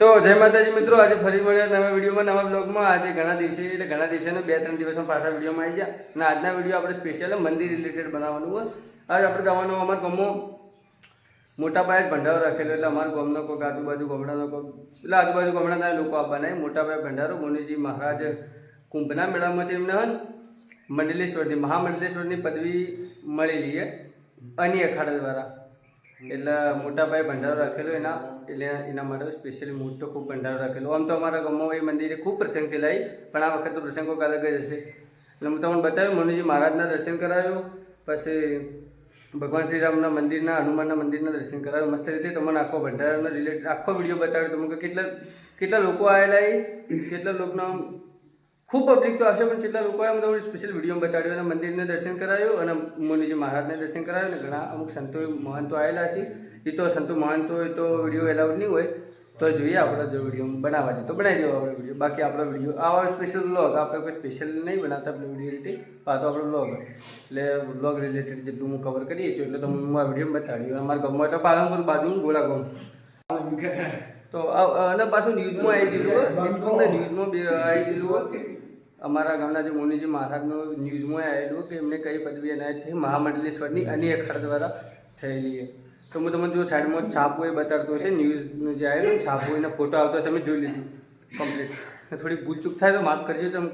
જય માતાજી મિત્રો, આજે ફરી મળ્યા નવા વિડીયોમાં, નવા બ્લોગમાં આજે ઘણા દિવસે, એટલે ઘણા દિવસે બે ત્રણ દિવસમાં પાછા વિડીયોમાં આવી ગયા. અને આજના વીડિયો આપણે સ્પેશિયલ મંદિર રિલેટેડ બનાવવાનું હોય. આજે આપણે જવાનું અમારા ગામમાં મોટા પાયે જ ભંડારો રાખેલો, એટલે અમારા ગામનો કોઈક આજુબાજુ ગામડાનો કોઈક એટલે આજુબાજુ ગામડાના લોકો આપવાના મોટા પાયે ભંડારો, મુનિજી મહારાજ કુંભના મેળામાંથી એમને હન મંડલેશ્વરની, મહામંડલેશ્વરની પદવી મળેલી છે અની અખાડા દ્વારા. એટલે મોટા ભાઈ ભંડારો રાખેલો એના, એટલે એના માટે સ્પેશિયલી મોટો ખૂબ ભંડારો રાખેલો. આમ તો અમારા ગામમાં એ મંદિરે ખૂબ પ્રસંગ થયેલા પણ આ વખત તો પ્રસંગો અલગ જ હશે. એટલે હું તમને બતાવ્યું, મનુજી મહારાજના દર્શન કરાવ્યું, પછી ભગવાન શ્રીરામના મંદિરના, હનુમાનના મંદિરના દર્શન કરાવ્યું, મસ્ત રીતે તમને આખો ભંડારાનો રિલેટેડ આખો વીડિયો બતાવ્યો. તમને કેટલા કેટલા લોકો આવેલા કેટલા લોકોના ખૂબ પબ્લિક તો આવશે પણ કેટલા લોકો એમ તમને સ્પેશિયલ વીડિયો બતાડ્યો અને મંદિરને દર્શન કરાયું અને મુનિજી મહારાજને દર્શન કરાવ્યું અને ઘણા અમુક સંતો મહંતો આવેલા છે. એ તો સંતો મહંતો હોય તો વીડિયો એલાઉડ નહીં હોય તો જોઈએ આપણે જો વીડિયો બનાવવા છે. તો બનાવી દેવો આપણે વીડિયો બાકી આપણો વીડિયો આવા સ્પેશિયલ વ્લોગ આપણે કોઈ સ્પેશિયલ નહીં બનાવતા આપણે વીડિયો રીતે. આ આપણો વ્લોગ એટલે વ્લોગ રિલેટેડ જેટલું હું કવર કરીએ છું એટલે તમને હું આ વીડિયો બતાડ્યું અમારા ગમવા તો પાલનપુર બાજુ ગોળા ગામ. તો અને પાછું ન્યૂઝમાં આવી ગયેલું ને ન્યૂઝમાં આવી ગયેલું હોય અમારા ગામના જે મુનિજી મહારાજનું ન્યૂઝમાં આવેલું કે એમને કઈ પદવી એનાયત થઈ મહામંડલેશ્વરની અને અખાડ દ્વારા થયેલી છે. તો હું તમને જો સાઈડમાં છાપુ એ બતાડતો હશે ન્યૂઝનું જે આવેલું છાપુ એના ફોટો આવતો તમે જોઈ લીધું કમ્પ્લીટ થોડી ભૂલચૂક થાય તો માફ કરજો તમે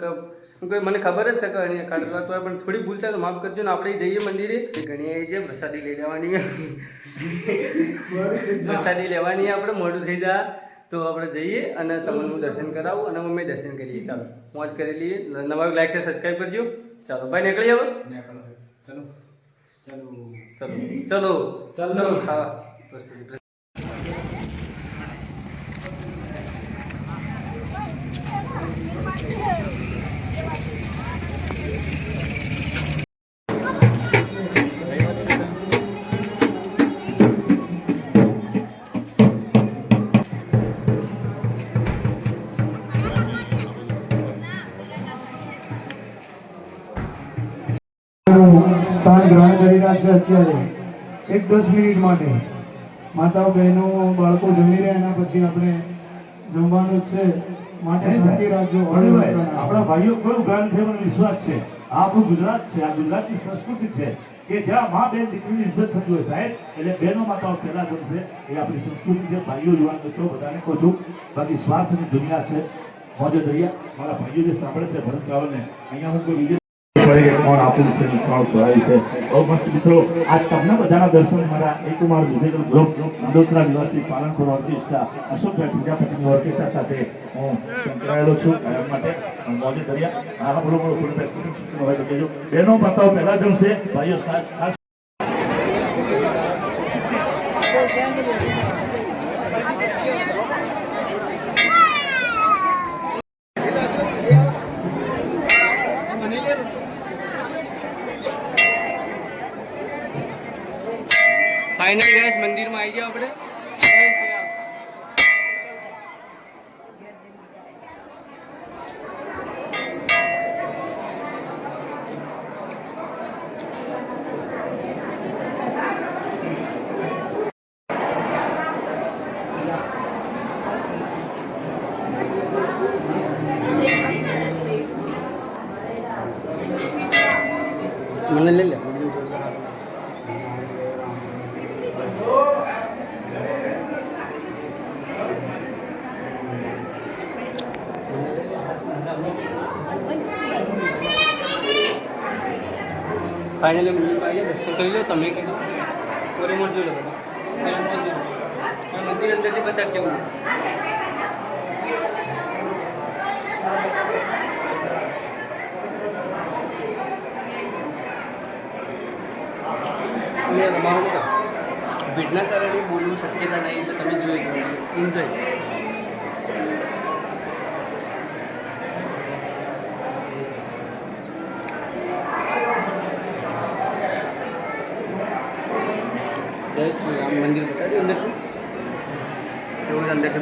કે મને ખબર જ છે કે અન્ય અખાડ દ્વારા તો પણ થોડી ભૂલ થાય તો માફ કરજો ને આપણે જઈએ મંદિરે. ઘણી આવી જાય પ્રસાદી લઈ લેવાની. પ્રસાદી લેવાની આપણે મોડું થઈ જાય. તો આપણે જઈએ અને તમને હું દર્શન કરાવું અને અમે દર્શન કરીએ. ચાલો મોજ કરી લઈએ. નવા લાઈક છે સબસ્ક્રાઈબ કરજો. ચાલો ભાઈ નીકળી આવો ચાલો. ચલો ચલો. ચલો. ચલો ખાવા. રહ્યા છે અત્યારે. એક દસ મિનિટ માટે. માતાઓ બહેનો બાળકો જમી રહ્યા એના પછી આપણે જમવાનું છે. માટે શાંતિ રાખજો. આપણા ભાઈઓ કયું ગામ છે મને વિશ્વાસ છે. આ આપણું ગુજરાત છે આ ગુજરાતની સંસ્કૃતિ છે કે જ્યાં મા બેન દીકરીની ઇજ્જત થતી હોય સાહેબ એટલે બહેનો માતાઓ પહેલા જમશે. એ આપણી સંસ્કૃતિ છે. ભાઈઓ યુવાન મિત્રો બધાને કહું છું બાકી સ્વાર્થની દુનિયા છે. મોજે દરિયા. મારા ભાઈઓ જે સાંભળે છે ભરત રાવલને અહીંયા હું કોઈ પડી કોણ છે છે? મસ્ત મિત્રો, આ તમને બધાના દર્શન મારા એક મારું મ્યુઝિકલ ગ્રુપ વડોદરા નિવાસી પાલનપુર ઓર્કેસ્ટ્રા અશોકભાઈ પ્રજાપતિની ઓર્કેસ્ટ્રા સાથે હું સંકળાયેલો છું. ગાયન માટે મોજે દરિયા. આ બરોબર કોઈ કુટુંબ સૂચનો હોય તો કહેજો. બહેનો માતાઓ પહેલા જમશે ભાઈઓ ખાસ ફાઇનલી ગેસ મંદિરમાં આવી જાવ આપણે. મને લઈ લે. ફાઇનલી મંદિરમાં આવી ગયા દર્શન કરી લો, તમે કીધું કોરે મોર જોઈ લો બધા. મંદિર મંદિર અંદરથી બતાડશે હું ભીડના કારણે બોલવું શક્યતા નહીં એટલે તમે જોઈ જાઓ. એન્જોય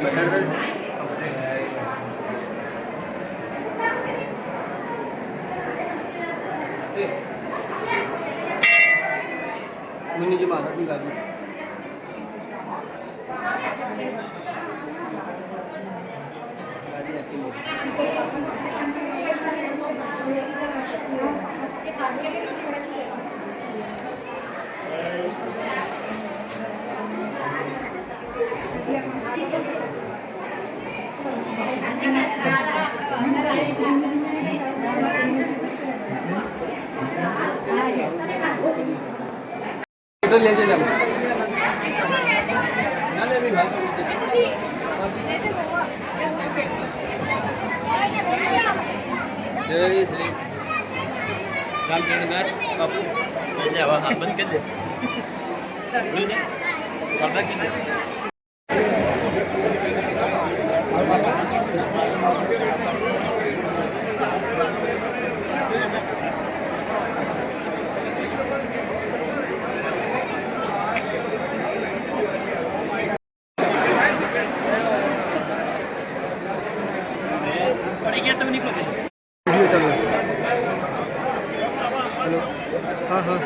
material मुन्नी जी माता की गाड़ी गाड़ी आती है તો લેજે જાવ ના લે બી વાત જય શ્રી રામચંદ્ર દાસ બાપુ બંધ કરી દે પડદા કરી દે વીડિયો ચાલુ હેલો હા હા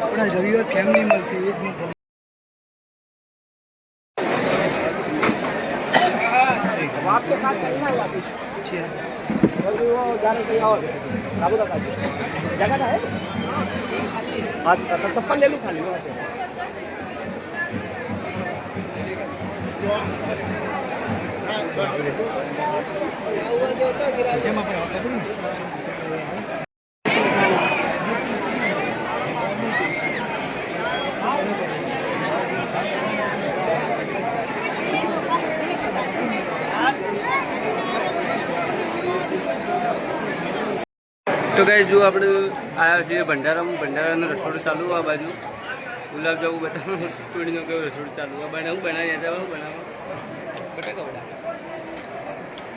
આપણા રવિવાર ફેમ નહીં મળતી એ જ હું अच्छा तो चप्पल ले लूँ खाली वहाँ से તો કઈ જો આપણે આવ્યા છીએ ભંડારામાં, ભંડારાનું રસોડું ચાલુ આ બાજુ. ગુલાબ જાંબુ બધા તોડીનો કયો રસોડું ચાલુ? આ બનાવું બનાવી જાવ બનાવો બટાકા બટાકા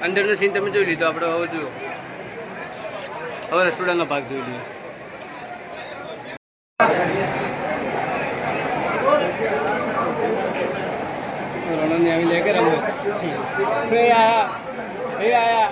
અંદરનો સીન તમે જોઈ લીધો, આપણે હવે જુઓ. હવે રસોડાનો ભાગ જોઈ લીધો રણોને આવી લે કે રમો તો આયા. આયા.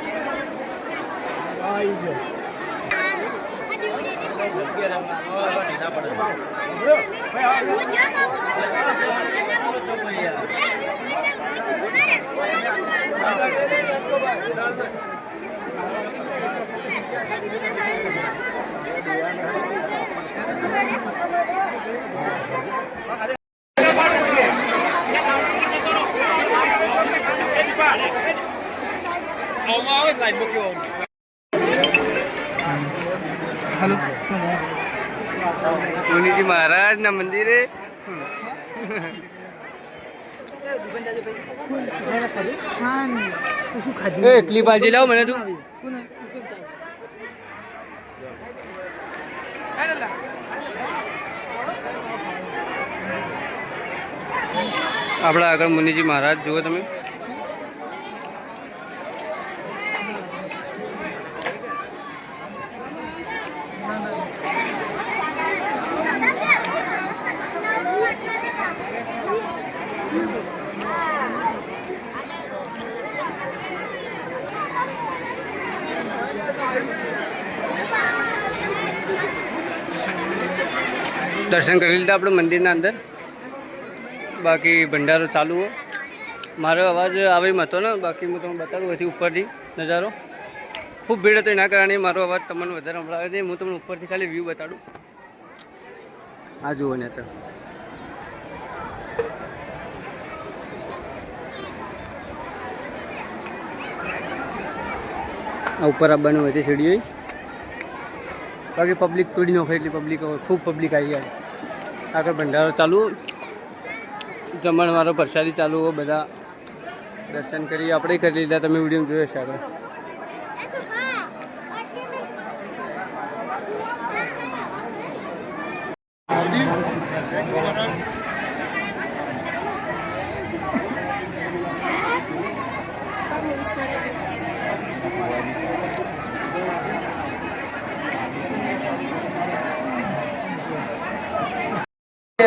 કરે ફટાફટ હલો મુનિજી મહારાજના મંદિરે એ એટલી ભાજી લાવ મને તું. આપણા આગળ મુનિજી મહારાજ જુઓ તમે. દર્શન કરી લીધા આપણે મંદિરના અંદર. બાકી ભંડારો ચાલુ હો મારો અવાજ આવે એમ હતો ને, બાકી હું તમને બતાડું હતી ઉપરથી નજારો. ખૂબ ભીડ હતો એના કારણે મારો અવાજ તમને વધારે સંભળાવે નહીં, હું તમને ઉપરથી ખાલી વ્યૂ બતાડું. આ જુઓ ને તો. ઉપર આવવાનું હતી સીડીઓ બાકી પબ્લિક તોડી નાખે એટલી પબ્લિક ખૂબ પબ્લિક આવી ગયા આગળ ભંડારો ચાલુ. જમણવારો પ્રસાદી ચાલુ, બધા દર્શન કરી, આપણે કરી લીધા. તમે વીડિયો જોયો છે આગળ.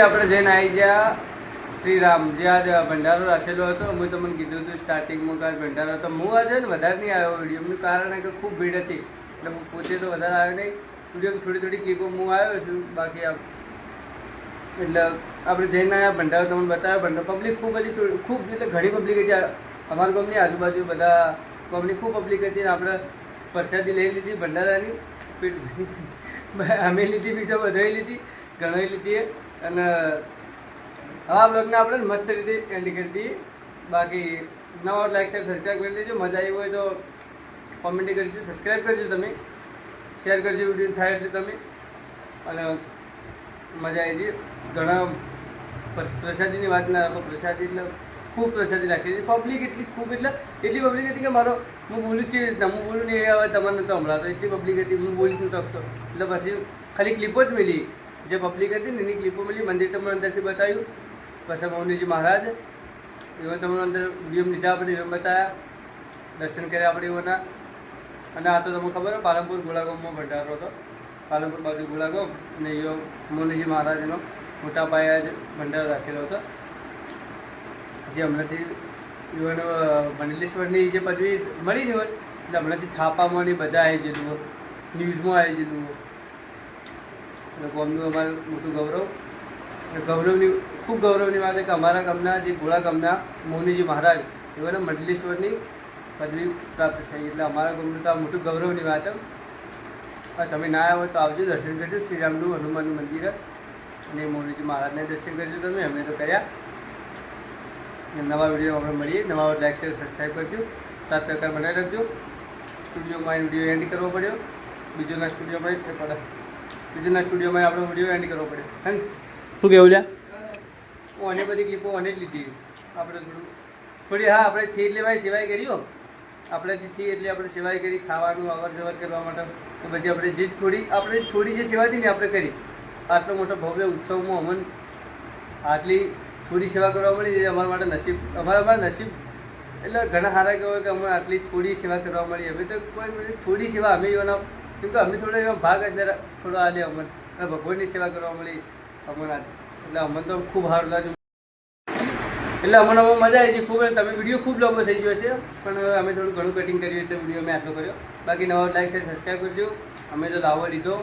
આપણે જઈને આવી ગયા શ્રીરામ જે આજ ભંડારો રાખેલો હતો મેં તમને કીધું હતું સ્ટાર્ટિંગમાં કાંઈ ભંડારો હતો. હું આજે ને વધારે નહીં આવ્યો વિડીયોનું કારણ કે ખૂબ ભીડ હતી. એટલે હું પોતે તો વધારે આવ્યો નહીં. વિડીયોમાં થોડી થોડી કીકો હું આવ્યો છું. બાકી એટલે આપણે જઈને આવ્યા ભંડારો તમને બતાવ્યો. ભંડારો પબ્લિક ખૂબ હતી. ખૂબ એટલે ઘણી પબ્લિક હતી. અમારા ગામની આજુબાજુ બધા ગામની ખૂબ પબ્લિક હતી ને આપણે પ્રસાદી લઈ લીધી ભંડારાની. અમે લીધી, બીજા બધાએ લીધી ગણાવી લીધી. અને આ બ્લોગને આપણે મસ્ત રીતે એન્ડ કરી દઈએ. બાકી નવા લાઈક શેર સબસ્ક્રાઈબ કરી દેજો. મજા આવી હોય તો કોમેન્ટ કરજો સબસ્ક્રાઈબ કરજો તમે. શેર કરજો વીડિયો થાય એટલે તમે. અને મજા આવી છે ઘણા પ્રસાદીની વાત ના રાખો પ્રસાદી એટલે ખૂબ પ્રસાદી રાખી છે પબ્લિક એટલી ખૂબ એટલે, એટલી પબ્લિક હતી કે મારો, હું બોલું છું હું બોલું નહીં હવે તમારે હમણાં તો એટલી પબ્લિક હતી, હું બોલી જ નહોતો એટલે પછી ખાલી ક્લિપો જ મિલી. જે પબ્લિક હતી ને, એની ક્લિપો મળી, મંદિર તમને અંદરથી બતાવ્યું. પછી મૌનીજી મહારાજ. એવા તમને અંદર નિયમ લીધા આપણે, એવા બતાવ્યા દર્શન કર્યા આપણે એવાના. અને આ તો તમને ખબર હોય પાલનપુર ગોળાગામમાં ભંડારો હતો. પાલનપુર બાજુ ગોળાગામ અને એવો મૌનીજી મહારાજનો મોટા પાયા જ ભંડારો રાખેલો હતો. જે હમણાંથી યુવાનો મંડલેશ્વરની જે પદવી મળી ને હોય, એટલે હમણાંથી છાપામાં ને બધા આવી જતું ન્યૂઝમાં આવી ગયેલું એટલે ગામનું અમારું મોટું ગૌરવ. અને ગૌરવની, ખૂબ ગૌરવની વાત કે અમારા ગામના જે ગોળા ગામના મૌનીજી મહારાજ, એઓને મંડલેશ્વરની પદવી પ્રાપ્ત થઈ. એટલે અમારા ગામનું તો આ મોટું ગૌરવની વાત તમે ના આવ્યો તો આવજો, દર્શન કરજો. શ્રીરામનું હનુમાનનું મંદિર અને મોનીજી મહારાજને દર્શન કરજો તમે. અમે તો કર્યા. નવા વીડિયો આપણે મળીએ. નવા લાઈક શેર સબસ્ક્રાઈબ કરજો. સાથ સહકાર બનાવી રાખજો. સ્ટુડિયોમાં વીડિયો એન્ડ કરવો પડ્યો. બીજોના સ્ટુડિયોમાં પડે બીજોના સ્ટુડિયોમાં આપણો વીડિયો એન્ડ કરવો પડે. હે? શું કેવું છે? હું અને બધી ક્લિપો અને જ લીધી. આપણે થોડું થોડી હા આપણે થી લેવાય સેવાય કર્યો આપણે જે થી એટલે આપણે સેવાય કરી ખાવાનું અવર જવર કરવા માટે. તો બધી આપણે જે થોડી આપણે થોડી જે સેવા હતી ને આપણે કરી. આટલો મોટો ભવ્ય ઉત્સવમાં અમન આટલી થોડી સેવા કરવા મળી એ અમારા માટે નસીબ અમારા અમારા નસીબ. એટલે ઘણા સારા કહેવાય કે અમે આટલી થોડી સેવા કરવા મળી. અમે તો કોઈ થોડી સેવા અમે એવાના કેમ કે અમે થોડો એવો ભાગ અંદર થોડો આલે અમને અને ભગવાનની સેવા કરવા મળી અમન આ એટલે અમને તો ખૂબ સારું લાગ્યું. એટલે અમને બહુ મજા આવી છે ખૂબ. તમે વીડિયો ખૂબ લાંબો થઈ ગયો છે પણ અમે થોડું ઘણું કટિંગ કર્યું એટલે વીડિયો મેં આટલો કર્યો. બાકી નવા લાઈક છે સબસ્ક્રાઈબ કરજો. અમે તો લાવો લીધો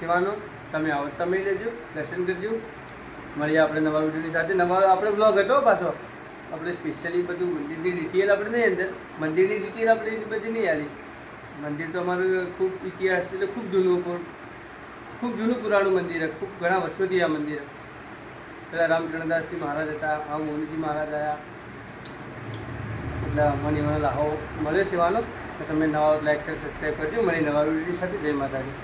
સેવાનો. તમે આવો, તમે લેજો, દર્શન કરજો. મળીએ આપણે નવા વિડીયોની સાથે. નવા આપણે બ્લોગ હતો પાછો. આપણે સ્પેશિયલી બધું મંદિરની ડિટેલ આપણે નહીં અંદર. મંદિરની ડિટેલ આપણે બધી નહીં આવી મંદિર તો અમારું ખૂબ ઇતિહાસ એટલે ખૂબ જૂનું ખૂબ જૂનું પુરાણું મંદિર છે. ખૂબ ઘણા વર્ષોથી આ મંદિર. પેલા રામચંદ્રદાસજી મહારાજ હતા આ મોનીજી મહારાજ આવ્યા એટલે મને એવાનો લાહો મળ્યો સેવાનો તમે નવા લાઈક શેર સબસ્ક્રાઈબ કરજો. મને નવા વીડિયો સાથે જય માતાજી.